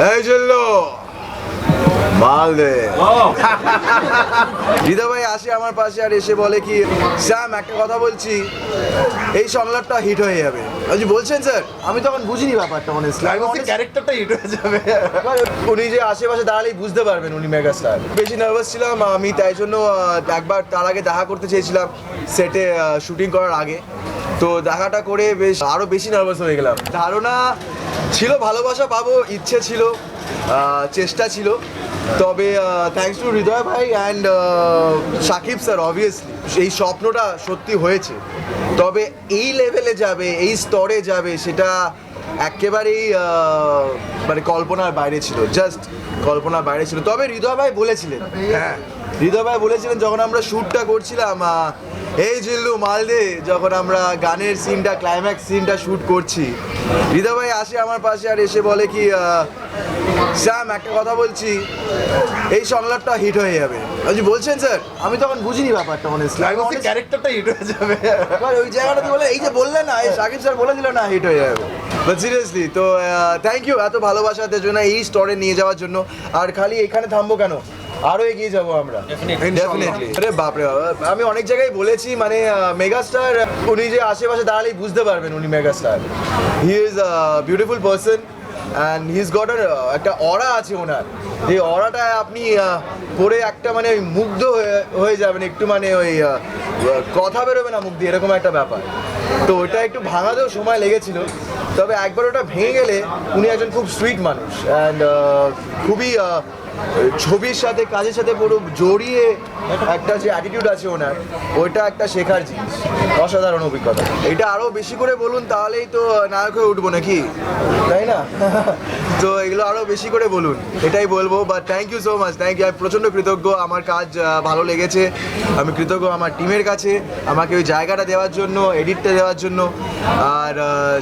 এই চলল মাল দে। ভাই আসে আমার পাশে আর এসে বলে কি স্যাম একটা কথা বলছি। এই সংলাপটা হিট হয়ে যাবে। আমি বলছেন স্যার? আমি তখন বুঝিনি ব্যাপারটা মানে ক্যারেক্টারটা হিট হয়ে যাবে। উনি যে আশেপাশে দাঁড়ালেই বুঝতে পারবেন উনি মেগা স্টার বেশি নার্ভাস ছিলাম আমি তাই জন্য একবার তার আগে দেখা করতে চেয়েছিলাম সেটে শুটিং করার আগে। তো দেখাটা করে বেশ আরও বেশি নার্ভাস হয়ে গেলাম। ধারণা ছিল ভালোবাসা পাবো ইচ্ছে ছিল চেষ্টা ছিল। তবে থ্যাংকস টু হৃদয় ভাই অ্যান্ড সাকিব স্যার অবভিয়াসলি এই স্বপ্নটা সত্যি হয়েছে। তবে এই লেভেলে যাবে এই স্তরে যাবে সেটা একেবারেই মানে কল্পনার বাইরে ছিল জাস্ট কল্পনার বাইরে ছিল। তবে হৃদয় ভাই বলেছিলেন হ্যাঁ। হৃদয় ভাই বলেছিলেন যখন আমরা শ্যুটটা করছিলাম এই জিল্লু মালদে যখন আমরা গানের সিনটা ক্লাইম্যাক্স সিনটা শ্যুট করছি হৃদয় ভাই আসে আমার পাশে আর এসে বলে কি স্যাম একটা কথা বলছি এই সংলাপটা হিট হয়ে যাবে। আমি বলছেন স্যার আমি তখন বুঝিনি ব্যাপারটা মানে ক্যারেক্টারটা হিট হয়ে যাবে। ওই জায়গাটাতে বলে এই যে বললেন না এই সাকিব স্যার বলে দিল না হিট হয়ে যাবে। বাট সিরিয়াসলি তো থ্যাংক ইউ এত ভালোবাসাতে জন্য এই স্টোরে নিয়ে যাওয়ার জন্য। আর খালি এখানে থামবো কেন? আরও এগিয়ে যাব আমরা। ডেফিনেটলি আরে বাপরে বাবা আমি অনেক জায়গায় বলেছি মানে মেগাস্টার উনি যে আশেপাশে দাঁড়ালেই বুঝতে পারবেন উনি megastar he is beautiful person and his got একটা অরা আছে ওনার। এই অরাটা আপনি পরে একটা মানে ওই মুগ্ধ হয়ে- হয়ে যাবেন একটু মানে ওই কথা বেরোবে না মুখ দিয়ে এরকম একটা ব্যাপার। তো ওটা একটু ভাঙাতেও সময় লেগেছিল তবে একবার ওটা ভেঙে গেলে উনি একজন খুব সুইট মানুষ। অ্যান্ড খুবই ছবির সাথে, কাজের সাথে পুরো জড়িয়ে একটা যে অ্যাটিটিউড আছে ওনার, ওইটা একটা শেখার জিনিস, অসাধারণ অভিজ্ঞতা। এটা আরও বেশি করে বলুন, তাহলেই তো নায়ক হয়ে উঠবো নাকি? তাই না? তো এগুলো আরও বেশি করে বলুন, এটাই বলব but thank you so much thank you আমি প্রচণ্ড কৃতজ্ঞ, আমার কাজ ভালো লেগেছে, আমি কৃতজ্ঞ আমার টিমের কাছে, আমাকে ওই জায়গাটা দেওয়ার জন্য এডিটটা দেওয়ার জন্য, আর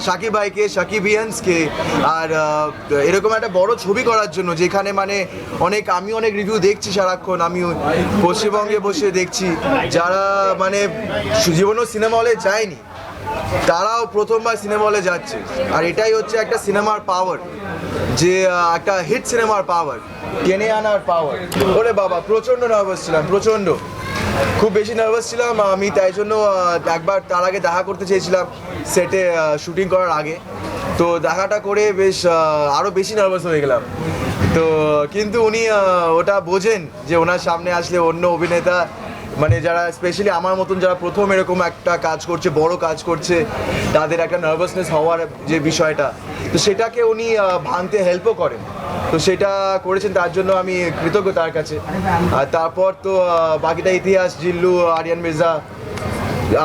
সাকিব ভাইকে, সাকিব ইয়ান্সকে, আর এরকম একটা বড় ছবি করার জন্য, যেখানে মানে অনেক, আমি অনেক রিভিউ দেখছি সারাক্ষণ, আমি পশ্চিমবঙ্গে বসে দেখছি। যারা মানে জীবনেও সিনেমা হলে যায়নি, তারাও প্রথমবার সিনেমা হলে যাচ্ছে। আর এটাই হচ্ছে একটা সিনেমার পাওয়ার যে একটা হিট সিনেমার পাওয়ার টেনে আনার পাওয়ার ওরে বাবা, প্রচণ্ড নার্ভাস ছিলাম, প্রচণ্ড। খুব বেশি নার্ভাস ছিলাম, আমি তাই জন্য একবার তার আগে দেখা করতে চেয়েছিলাম সেটে শুটিং করার আগে। তো দেখাটা করে বেশ আরও বেশি নার্ভাস হয়ে গেলাম। তো কিন্তু উনি ওটা বোঝেন যে ওনার সামনে আসলে অন্য অভিনেতা মানে যারা স্পেশালি আমার মতন যারা প্রথম এরকম একটা কাজ করছে, বড় কাজ করছে, তাদের একটা নার্ভাসনেস হওয়ার যে বিষয়টা, তো সেটাকে উনি ভাঙতে হেল্পও করেন। তো সেটা করেছেন, তার জন্য আমি কৃতজ্ঞ তার কাছে। আর তারপর তো বাকিটা ইতিহাস, জিল্লু, আরিয়ান মির্জা,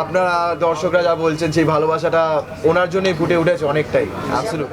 আপনারা দর্শকরা যা বলছেন, সেই ভালোবাসাটা ওনার জন্যই ফুটে উঠেছে অনেকটাই অ্যাবসলুট